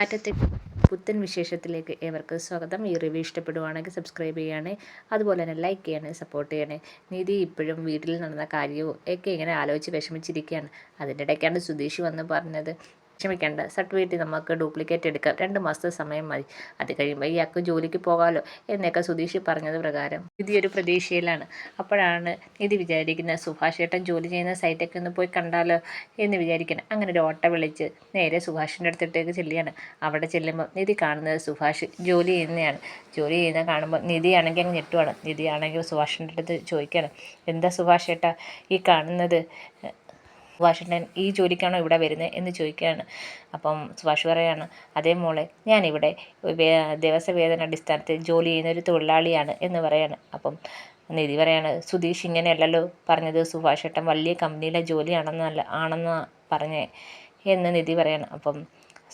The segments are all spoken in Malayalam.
മാറ്റത്തെ പുത്തൻ വിശേഷത്തിലേക്ക് ഏവർക്ക് സ്വാഗതം. ഈ റിവ്യൂ ഇഷ്ടപ്പെടുവാണെങ്കിൽ സബ്സ്ക്രൈബ് ചെയ്യണേ അതുപോലെ തന്നെ ലൈക്ക് ചെയ്യണേ സപ്പോർട്ട് ചെയ്യണേ. നിധി ഇപ്പോഴും വീട്ടിൽ നടന്ന കാര്യവും ഒക്കെ ഇങ്ങനെ ആലോചിച്ച് വിഷമിച്ചിരിക്കുകയാണ്. അതിന്റെ ഇടയ്ക്കാണ് സുധീഷ് വന്ന് പറഞ്ഞത് ക്ഷമിക്കേണ്ട സർട്ടിഫിക്കറ്റ് നമുക്ക് ഡ്യൂപ്ലിക്കേറ്റ് എടുക്കാം. രണ്ട് മാസത്തെ സമയം മതി. അത് കഴിയുമ്പോൾ ഇയാൾക്ക് ജോലിക്ക് പോകാമല്ലോ എന്നൊക്കെ സുധീഷ് പറഞ്ഞത് പ്രകാരം നിധി ഒരു പ്രതീക്ഷയിലാണ്. അപ്പോഴാണ് നിധി വിചാരിക്കുന്നത് സുഭാഷ് ഏട്ടൻ ജോലി ചെയ്യുന്ന സൈറ്റൊക്കെ ഒന്ന് പോയി കണ്ടാലോ എന്ന് വിചാരിക്കണം അങ്ങനെ ഒരു ഓട്ട വിളിച്ച് നേരെ സുഭാഷിന്റെ അടുത്തിട്ടേക്ക് ചെല്ലുകയാണ്. അവിടെ ചെല്ലുമ്പോൾ നിധി കാണുന്നത് സുഭാഷ് ജോലി ചെയ്യുന്നതാണ് ജോലി ചെയ്യുന്ന കാണുമ്പോൾ നിധിയാണെങ്കിൽ അങ്ങ് ഞെട്ടുവാണ്. നിധിയാണെങ്കിൽ സുഭാഷിന്റെ അടുത്ത് ചോദിക്കുകയാണ്. എന്താ സുഭാഷ് ഏട്ടാ ഈ കാണുന്നത്? സുഭാഷിട്ടൻ ഈ ജോലിക്കാണോ ഇവിടെ വരുന്നത് എന്ന് ചോദിക്കുകയാണ്. അപ്പം സുഭാഷ് പറയാണ് അതേ മോളെ ഞാനിവിടെ ദിവസവേതന അടിസ്ഥാനത്തിൽ ജോലി ചെയ്യുന്ന ഒരു തൊഴിലാളിയാണ് എന്ന് പറയാണ്. അപ്പം നിധി പറയാണ് സുധീഷ് ഇങ്ങനെയല്ലല്ലോ പറഞ്ഞത് സുഭാഷ് ഏട്ടൻ വലിയ കമ്പനിയിലെ ജോലിയാണെന്നല്ല ആണെന്ന് പറഞ്ഞേ എന്ന് നിധി പറയാണ്. അപ്പം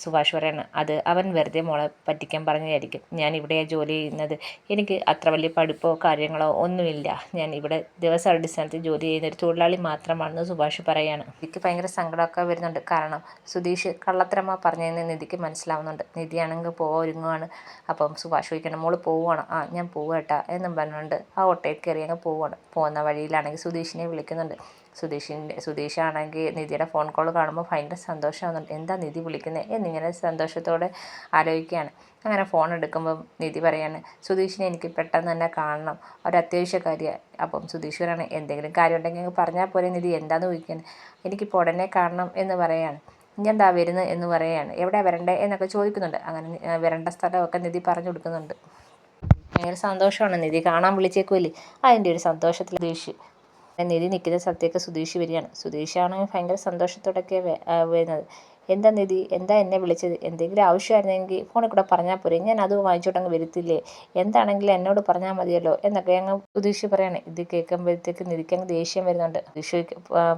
സുഭാഷ് പറയാണ് അത് അവൻ വെറുതെ മോളെ പറ്റിക്കാൻ പറഞ്ഞതായിരിക്കും. ഞാൻ ഇവിടെ ജോലി ചെയ്യുന്നത്. എനിക്ക് അത്ര വലിയ പഠിപ്പോ കാര്യങ്ങളോ ഒന്നുമില്ല. ഞാൻ ഇവിടെ ദിവസം അടിസ്ഥാനത്തിൽ ജോലി ചെയ്യുന്ന ഒരു തൊഴിലാളി മാത്രമാണെന്ന് സുഭാഷ് പറയാണ്. എനിക്ക് ഭയങ്കര സങ്കടമൊക്കെ വരുന്നുണ്ട്. കാരണം സുധീഷ് കള്ളത്തരമാ പറഞ്ഞതെന്ന് നിധിക്ക് മനസ്സിലാവുന്നുണ്ട്. നിധിയാണെങ്കിൽ പോവാ ഒരുങ്ങുവാണ്. അപ്പം സുഭാഷ് ചോദിക്കണം മോൾ പോവുകയാണ് ആ ഞാൻ പോവുകട്ടാ എന്നും പറഞ്ഞുകൊണ്ട് ആ ഓട്ടയിൽ കയറി അങ്ങ് പോവുകയാണ് പോകുന്ന വഴിയിലാണെങ്കിൽ സുധീഷിനെ വിളിക്കുന്നുണ്ട്. സുധീഷിന്റെ സുധീഷാണെങ്കിൽ നിധിയുടെ ഫോൺ കോൾ കാണുമ്പോൾ ഭയങ്കര സന്തോഷമാകുന്നുണ്ട് എന്താ നിധി വിളിക്കുന്നത് എന്നിങ്ങനെ സന്തോഷത്തോടെ ആലോചിക്കുകയാണ്. അങ്ങനെ ഫോൺ എടുക്കുമ്പോൾ നിധി പറയാണ് സുധീഷിനെ എനിക്ക് പെട്ടെന്ന് തന്നെ കാണണം. ഒരു അത്യാവശ്യ കാര്യമാണ് അപ്പം സുധീഷ് പറയാണ് എന്തെങ്കിലും കാര്യം ഉണ്ടെങ്കിൽ പറഞ്ഞാൽ പോലെ നിധി എന്താണെന്ന് ചോദിക്കുന്നത് എനിക്കിപ്പോൾ ഉടനെ കാണണം എന്ന് പറയാണ്. ഇനി എന്താ വരുന്നത് എന്ന് പറയുകയാണ് എവിടെ വരണ്ടേ എന്നൊക്കെ ചോദിക്കുന്നുണ്ട്. അങ്ങനെ വരേണ്ട സ്ഥലമൊക്കെ നിധി പറഞ്ഞു കൊടുക്കുന്നുണ്ട്. ഭയങ്കര സന്തോഷമാണ് നിധി. കാണാൻ വിളിച്ചേക്കുമല്ലേ അതിന്റെ ഒരു സന്തോഷത്തിൽ ദേഷ്യം നിധി നിൽക്കുന്ന സ്ഥലത്തേക്ക് സുധീഷ് വരികയാണ്. സുധീഷാണെങ്കിൽ ഭയങ്കര സന്തോഷത്തോടൊക്കെ വരുന്നത്. എന്താ നിധി? എന്താ എന്നെ വിളിച്ചത്? എന്തെങ്കിലും ആവശ്യമായിരുന്നെങ്കിൽ ഫോണിൽ കൂടെ പറഞ്ഞാൽ പോരെ. ഞാൻ അത് വാങ്ങിച്ചോട്ടങ്ങ് വരുത്തില്ലേ? എന്താണെങ്കിലും എന്നോട് പറഞ്ഞാൽ മതിയല്ലോ എന്നൊക്കെ അങ്ങ് ഉദ്ദേശിച്ച് പറയണേ. ഇത് കേൾക്കുമ്പോഴത്തേക്ക് നിധിക്ക് അങ്ങ് ദേഷ്യം വരുന്നുണ്ട്. സുധീഷ്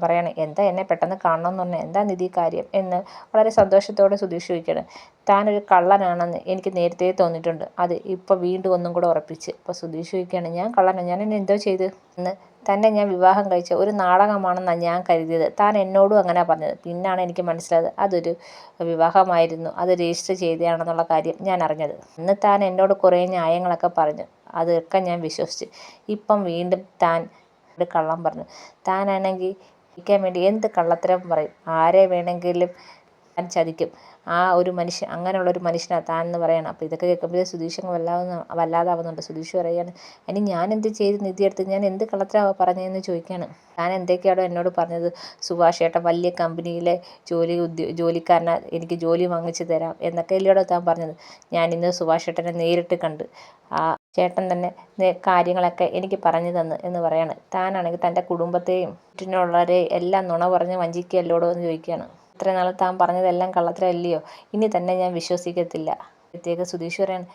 പറയണേ എന്താ എന്നെ പെട്ടെന്ന് കാണണം എന്ന് പറഞ്ഞാൽ എന്താ നിധി കാര്യം? എന്ന് വളരെ സന്തോഷത്തോടെ സുധീഷ് ചോദിക്കണം താനൊരു കള്ളനാണെന്ന് എനിക്ക് നേരത്തെ തോന്നിയിട്ടുണ്ട്. അത് ഇപ്പോൾ വീണ്ടും ഒന്നും കൂടെ ഉറപ്പിച്ച്. അപ്പോൾ സുധീഷ് ചോദിക്കുകയാണ് ഞാൻ കള്ളനാണ് ഞാൻ എന്നെ എന്തോ ചെയ്ത്? എന്ന്. തന്നെ ഞാൻ വിവാഹം കഴിച്ച ഒരു നാടകമാണെന്നാണ് ഞാൻ കരുതിയത്. താൻ എന്നോടും അങ്ങനെ പറഞ്ഞത്. പിന്നാണ് എനിക്ക് മനസ്സിലായത്. അതൊരു വിവാഹമായിരുന്നു. അത് രജിസ്റ്റർ ചെയ്തതാണെന്നുള്ള കാര്യം ഞാൻ അറിഞ്ഞത്. അന്ന് താൻ എന്നോട് കുറേ ന്യായങ്ങളൊക്കെ പറഞ്ഞു. അതൊക്കെ ഞാൻ വിശ്വസിച്ച്. ഇപ്പം വീണ്ടും താൻ ഒരു കള്ളം പറഞ്ഞു. താനാണെങ്കിൽ ഇരിക്കാൻ വേണ്ടി എന്ത് കള്ളത്തരം പറയും? ആരെ വേണമെങ്കിലും ചതിക്കും ആ ഒരു മനുഷ്യൻ അങ്ങനെയുള്ള ഒരു മനുഷ്യനാണ് താൻ എന്ന് പറയണം. അപ്പോൾ ഇതൊക്കെ കേൾക്കുമ്പോഴേ സുധീഷ് അങ്ങ് വല്ലാതെ വല്ലാതാവുന്നുണ്ട്. സുധീഷ് പറയുകയാണ് ഇനി ഞാൻ എന്ത് ചെയ്ത് നിധി എടുത്ത് ഞാൻ എന്ത് കളത്തിലാണ് പറഞ്ഞതെന്ന് ചോദിക്കുകയാണ്. താൻ എന്തൊക്കെയാണോ എന്നോട് പറഞ്ഞത്? സുഭാഷ് ഏട്ടൻ വലിയ കമ്പനിയിലെ ജോലി ഉദ്യോ ജോലിക്കാരനെ എനിക്ക് ജോലി വാങ്ങിച്ചു തരാം എന്നൊക്കെ ഇല്ലയോടെ താൻ പറഞ്ഞത്. ഞാൻ ഇന്ന് സുഭാഷ് ഏട്ടനെ നേരിട്ട് കണ്ട് ആ ചേട്ടൻ തന്നെ കാര്യങ്ങളൊക്കെ എനിക്ക് പറഞ്ഞു തന്നു എന്ന് പറയാണ്. താനാണെങ്കിൽ തന്റെ കുടുംബത്തെയും ചുറ്റിനുള്ളവരെ എല്ലാം നുണ പറഞ്ഞ് വഞ്ചിക്കുകയല്ലോടോ എന്ന് ചോദിക്കുകയാണ്. ഇത്ര നാൾ താൻ പറഞ്ഞതെല്ലാം കള്ളത്തരമല്ലയോ ഇനി തന്നെ ഞാൻ വിശ്വസിക്കത്തില്ല. പ്രത്യേക പറയാണ്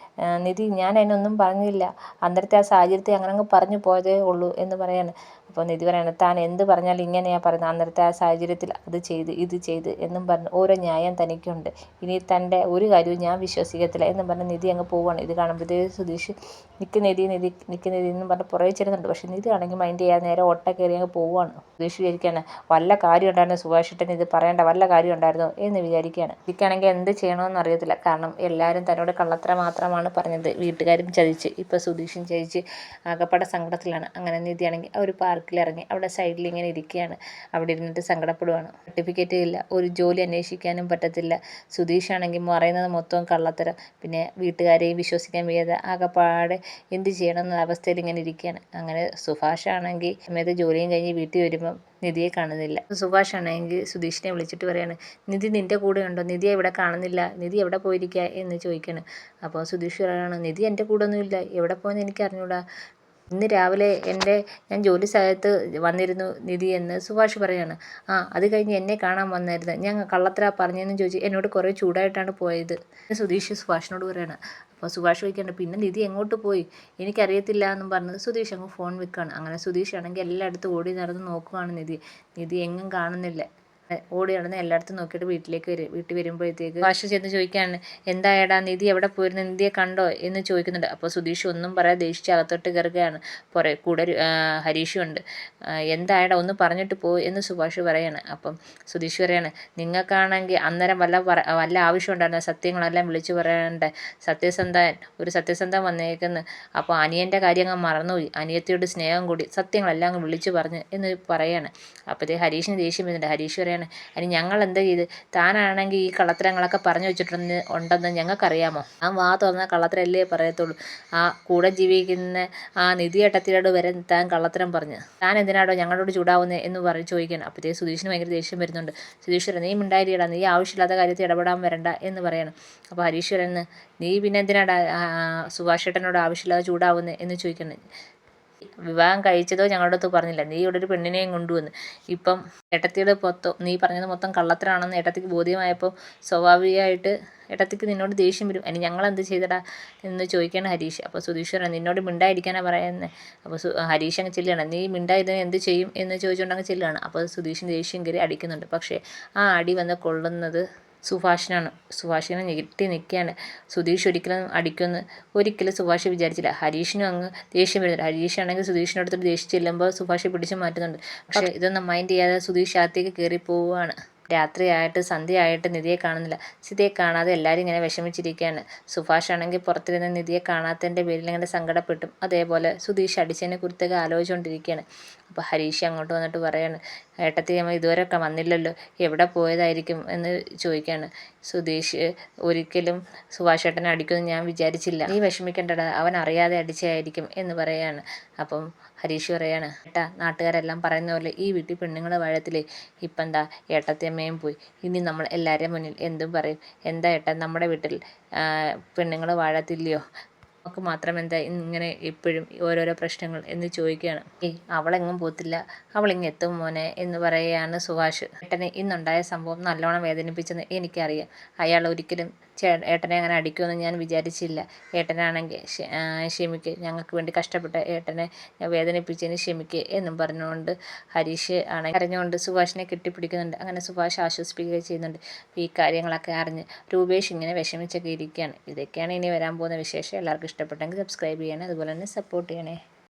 നിധി ഞാൻ അതിനൊന്നും പറഞ്ഞില്ല. അന്നേരത്തെ ആ സാഹചര്യത്തെ അങ്ങനെ അങ്ങ് പറഞ്ഞു പോയതേ ഉള്ളൂ എന്ന് പറയാണ്. അപ്പോൾ നിധി പറയാണ് താൻ എന്ത് പറഞ്ഞാലും ഇങ്ങനെയാണ് പറയുന്നത്. അന്നേരത്തെ ആ സാഹചര്യത്തിൽ അത് ചെയ്ത് ഇത് ചെയ്ത് എന്നും പറഞ്ഞ് ഓരോ ന്യായം തനിക്കുണ്ട്. ഇനി തന്റെ ഒരു കാര്യവും ഞാൻ വിശ്വസിക്കത്തില്ല എന്നും പറഞ്ഞ് നിധി അങ്ങ് പോവുകയാണ് ഇത് കാണുമ്പോഴത്തേക്ക് സുധീഷ് നിക്ക് നിധി നിധി നിക്ക് നിധി എന്നും പറഞ്ഞ് പുറകെ ചെല്ലുന്നുണ്ട്. പക്ഷേ നിധി ആണെങ്കിൽ മൈൻഡ് ചെയ്യാതെ നേരെ ഒട്ട കയറി അങ്ങ് പോവുകയാണ് സുധീഷ് വിചാരിക്കുകയാണ് വല്ല കാര്യം ഉണ്ടായിരുന്നു? സുഭാഷിട്ടൻ ഇത് പറയേണ്ട വല്ല കാര്യം ഉണ്ടായിരുന്നോ? എന്ന് വിചാരിക്കുകയാണ്. എനിക്കാണെങ്കിൽ എന്ത് ചെയ്യണമെന്ന് അറിയത്തില്ല. കാരണം എല്ലാവരും തന്നോട് കള്ളത്തര മാത്രമാണ് പറഞ്ഞത്. വീട്ടുകാരും ചതിച്ച് ഇപ്പോൾ സുധീഷും ചതിച്ച് ആകപ്പാടെ സങ്കടത്തിലാണ്. അങ്ങനെ നിധിയാണെങ്കിൽ ആ ഒരു പാർക്കിൽ പാർക്കിലിറങ്ങി അവിടെ സൈഡിൽ ഇങ്ങനെ ഇരിക്കുകയാണ്. അവിടെ ഇരുന്നിട്ട് സങ്കടപ്പെടുവാണ്. സർട്ടിഫിക്കറ്റ് ഇല്ല. ഒരു ജോലി അന്വേഷിക്കാനും പറ്റത്തില്ല. സുധീഷാണെങ്കിൽ പറയുന്നത് മൊത്തം കള്ളത്തര. പിന്നെ വീട്ടുകാരെയും വിശ്വസിക്കാൻ വയ്യാതെ ആകെപ്പാടെ എന്ത് ചെയ്യണം എന്ന അവസ്ഥയിൽ ഇങ്ങനെ ഇരിക്കുകയാണ്. അങ്ങനെ സുഭാഷാണെങ്കിൽ സമയത്ത് ജോലിയും കഴിഞ്ഞ് വീട്ടിൽ വരുമ്പം നിധിയെ കാണുന്നില്ല. സുഭാഷ് ആണെങ്കിൽ സുധീഷിനെ വിളിച്ചിട്ട് പറയാണ് നിധി നിന്റെ കൂടെ ഉണ്ടോ? നിധി എവിടെ കാണുന്നില്ല. നിധി എവിടെ പോയിരിക്കുക എന്ന് ചോദിക്കുകയാണ് അപ്പോൾ സുധീഷ് പറയുകയാണ് നിധി എന്റെ കൂടെ ഒന്നുമില്ല. എവിടെ പോയെന്ന് എനിക്ക് അറിഞ്ഞൂടാ. ഇന്ന് രാവിലെ എന്റെ ഞാൻ ജോലി സ്ഥലത്ത് വന്നിരുന്നു നിധി എന്ന് സുഭാഷ് പറയാണ്. ആ അത് കഴിഞ്ഞ് എന്നെ കാണാൻ വന്നായിരുന്നു. ഞാൻ കള്ളത്തര പറഞ്ഞതെന്ന് ചോദിച്ച് എന്നോട് കുറേ ചൂടായിട്ടാണ് പോയത്. സുധീഷ് സുഭാഷിനോട് പറയാണ്. അപ്പോൾ സുഭാഷ് ചോദിക്കുകയാണ് പിന്നെ നിധി എങ്ങോട്ട് പോയി? എനിക്കറിയത്തില്ല എന്നും പറഞ്ഞത് സുധീഷ് അങ്ങ് ഫോൺ വെക്കുകയാണ് അങ്ങനെ സുധീഷ് ആണെങ്കിൽ എല്ലായിടത്തും ഓടി നടന്ന് നോക്കുവാണ് നിധി. നിധി എങ്ങും കാണുന്നില്ല. ഓടി നടന്ന് എല്ലായിടത്തും നോക്കിയിട്ട് വീട്ടിലേക്ക് വരും വീട്ടിൽ വരുമ്പോഴത്തേക്ക് വാഷ ചെന്ന് ചോദിക്കുകയാണ് എന്തായടാ നിധി എവിടെ പോയിരുന്നു? നിധിയെ കണ്ടോ? എന്ന് ചോദിക്കുന്നുണ്ട്. അപ്പോൾ സുധീഷ് ഒന്നും പറയാതെ ദേഷിച്ച് അകത്തോട്ട് കയറുകയാണ്. പുറ കൂടെ ഒരു, ആ, ഹരീഷും ഉണ്ട് എന്തായടാ ഒന്ന് പറഞ്ഞിട്ട് പോ എന്ന് സുഭാഷ് പറയാണ്. അപ്പം സുധീഷ് പറയാണ് നിങ്ങൾക്കാണെങ്കിൽ അന്നേരം വല്ല പറ വല്ല ആവശ്യം ഉണ്ടായിരുന്ന സത്യങ്ങളെല്ലാം വിളിച്ചു പറയേണ്ട? സത്യസന്ധൻ ഒരു സത്യസന്ധൻ വന്നേക്കുന്നു. അപ്പോൾ അനിയന്റെ കാര്യം അങ്ങ് മറന്നുപോയി. അനിയത്തിയോട് സ്നേഹം കൂടി സത്യങ്ങളെല്ലാം അങ്ങ് വിളിച്ചു പറഞ്ഞ് എന്ന് പറയാണ്. അപ്പോഴത്തേ ഹരീഷിന് ദേഷ്യം വരുന്നുണ്ട്. ഹരീഷ് പറയാണ്. അതിന് ഞങ്ങൾ എന്താ ചെയ്ത്? താനാണെങ്കിൽ ഈ കള്ളത്തരങ്ങളൊക്കെ പറഞ്ഞു വെച്ചിട്ടുണ്ട് ഉണ്ടെന്ന് ഞങ്ങൾക്കറിയാമോ? ആ വാ തുറന്ന കള്ളത്തരല്ലേ പറയത്തുള്ളൂ. ആ കൂടെ ജീവിക്കുന്ന ആ നിധി നിധിയേട്ടത്തിനോട് വരെ താൻ കള്ളത്തരം പറഞ്ഞു. താൻ എന്തിനാടോ ഞങ്ങളോട് ചൂടാവുന്നത് എന്ന് പറഞ്ഞ് ചോദിക്കണം. അപ്പോഴത്തേ സുധീഷിന് ഭയങ്കര ദേഷ്യം വരുന്നുണ്ട്. പറയും, നീ മിണ്ടായിരിക്കടാ നീ ആവശ്യമില്ലാത്ത കാര്യത്തിൽ ഇടപെടാൻ വരണ്ട എന്ന് പറയണം. അപ്പോൾ പറയുന്നത് നീ പിന്നെ എന്തിനാടാ സുഭാഷേട്ടനോട് ആവശ്യമില്ലാതെ ചൂടാവുന്നത് എന്ന് ചോദിക്കണം. വിവാഹം കഴിച്ചതോ ഞങ്ങളുടെ അടുത്ത് പറഞ്ഞില്ല. നീ ഇവിടെ ഒരു പെണ്ണിനെയും കൊണ്ടുവന്ന്. ഇപ്പം ഏട്ടത്തിയുടെ മൊത്തം നീ പറഞ്ഞത് മൊത്തം കള്ളത്തരാണെന്ന് ഏട്ടത്തിക്ക് ബോധ്യമായപ്പോൾ സ്വാഭാവികമായിട്ട് ഏട്ടത്തിക്ക് നിന്നോട് ദേഷ്യം വരും. അതിന് ഞങ്ങൾ എന്ത് ചെയ്തടാ? എന്ന് ചോദിക്കുകയാണ് ഹരീഷ്. അപ്പോൾ സുധീഷ് നിന്നോട് മിണ്ടായിരിക്കാനാണ് പറയുന്നത് അപ്പോൾ ഹരീഷ് അങ്ങ് ചെല്ലുകയാണ്. നീ മിണ്ടായതിന് എന്ത് ചെയ്യും? എന്ന് ചോദിച്ചുകൊണ്ട് അങ്ങ് ചെല്ലുകയാണ്. അപ്പോൾ സുധീഷിന് ദേഷ്യം കയറി അടിക്കുന്നുണ്ട്. പക്ഷേ ആ അടി വന്ന് കൊള്ളുന്നത് സുഭാഷിനാണ്. സുഭാഷിനെ ഞെട്ടി നിൽക്കുകയാണ്. സുധീഷ് ഒരിക്കലും അടിക്കുമെന്ന് ഒരിക്കലും സുഭാഷ് വിചാരിച്ചില്ല. ഹരീഷിനും അങ്ങ് ദേഷ്യം വരുന്നുണ്ട്. ഹരീഷ് ആണെങ്കിൽ സുധീഷിന്റെ അടുത്തോട്ട് ദേഷ്യം ചെല്ലുമ്പോൾ സുഭാഷ് പിടിച്ച് മാറ്റുന്നുണ്ട്. പക്ഷെ ഇതൊന്നും മൈൻഡ് ചെയ്യാതെ സുധീഷ് അകത്തേക്ക് കയറി പോവുകയാണ്. രാത്രിയായിട്ട് സന്ധ്യയായിട്ട് നിധിയെ കാണുന്നില്ല. സിധിയെ കാണാതെ എല്ലാവരും ഇങ്ങനെ വിഷമിച്ചിരിക്കുകയാണ്. സുഭാഷ് ആണെങ്കിൽ പുറത്തിരുന്ന് നിധിയെ കാണാത്തതിന്റെ പേരിൽ ഇങ്ങനെ സങ്കടപ്പെട്ടും. അതേപോലെ സുധീഷ് അടിച്ചതിനെ കുറിച്ചൊക്കെ ആലോചിച്ചുകൊണ്ടിരിക്കുകയാണ്. അപ്പോൾ ഹരീഷ് അങ്ങോട്ട് വന്നിട്ട് പറയാണ് ഏട്ടത്തി അമ്മ ഇതുവരെ വന്നില്ലല്ലോ എവിടെ പോയതായിരിക്കും? എന്ന് ചോദിക്കുകയാണ് സുധീഷ് ഒരിക്കലും സുഭാഷ് ഏട്ടനെ അടിക്കുമെന്ന് ഞാൻ വിചാരിച്ചില്ല. നീ വിഷമിക്കേണ്ടടാ അവൻ അറിയാതെ അടിച്ചായിരിക്കും എന്ന് പറയാണ്. അപ്പം ഹരീഷ് പറയാണ് ഏട്ടാ നാട്ടുകാരെല്ലാം പറയുന്ന പോലെ ഈ വീട്ടിൽ പെണ്ണുങ്ങൾ വഴത്തിലേ ഇപ്പം എന്താ ഏട്ടത്തിയമ്മയും പോയി. ഇനി നമ്മൾ എല്ലാവരുടെയും മുന്നിൽ എന്തും പറയും. എന്താ ഏട്ടാ നമ്മുടെ വീട്ടിൽ പെണ്ണുങ്ങൾ വാഴത്തില്ലയോ? നമുക്ക് മാത്രം എന്താ ഇങ്ങനെ എപ്പോഴും ഓരോരോ പ്രശ്നങ്ങൾ എന്ന് ചോദിക്കുകയാണ്. ഏയ് അവളെങ്ങും പോത്തില്ല. അവളിങ്ങ് എത്തും മോനെ എന്ന് പറയുകയാണ് സുഭാഷ്. ഏട്ടനെ ഇന്നുണ്ടായ സംഭവം നല്ലോണം വേദനിപ്പിച്ചെന്ന് എനിക്കറിയാം. അയാൾ ഒരിക്കലും ഏട്ടനെ അങ്ങനെ അടിക്കുമെന്ന് ഞാൻ വിചാരിച്ചില്ല. ഏട്ടനാണെങ്കിൽ ക്ഷ- ക്ഷമിക്ക്. ഞങ്ങൾക്ക് വേണ്ടി കഷ്ടപ്പെട്ട ഏട്ടനെ വേദനിപ്പിച്ചതിന് ക്ഷമിക്ക് എന്നും പറഞ്ഞുകൊണ്ട് ഹരീഷ് ആണെങ്കിൽ അറിഞ്ഞുകൊണ്ട് സുഭാഷിനെ കെട്ടിപ്പിടിക്കുന്നുണ്ട്. അങ്ങനെ സുഭാഷ് ആശ്വസിപ്പിക്കുകയും ചെയ്യുന്നുണ്ട്. ഈ കാര്യങ്ങളൊക്കെ അറിഞ്ഞ് രൂപേഷ് ഇങ്ങനെ വിഷമിച്ചൊക്കെ ഇരിക്കുകയാണ്. ഇതൊക്കെയാണ് ഇനി വരാൻ പോകുന്ന വിശേഷം. എല്ലാവർക്കും ഇഷ്ടപ്പെട്ടെങ്കിൽ സബ്സ്ക്രൈബ് ചെയ്യണേ അതുപോലെ തന്നെ സപ്പോർട്ട് ചെയ്യണേ.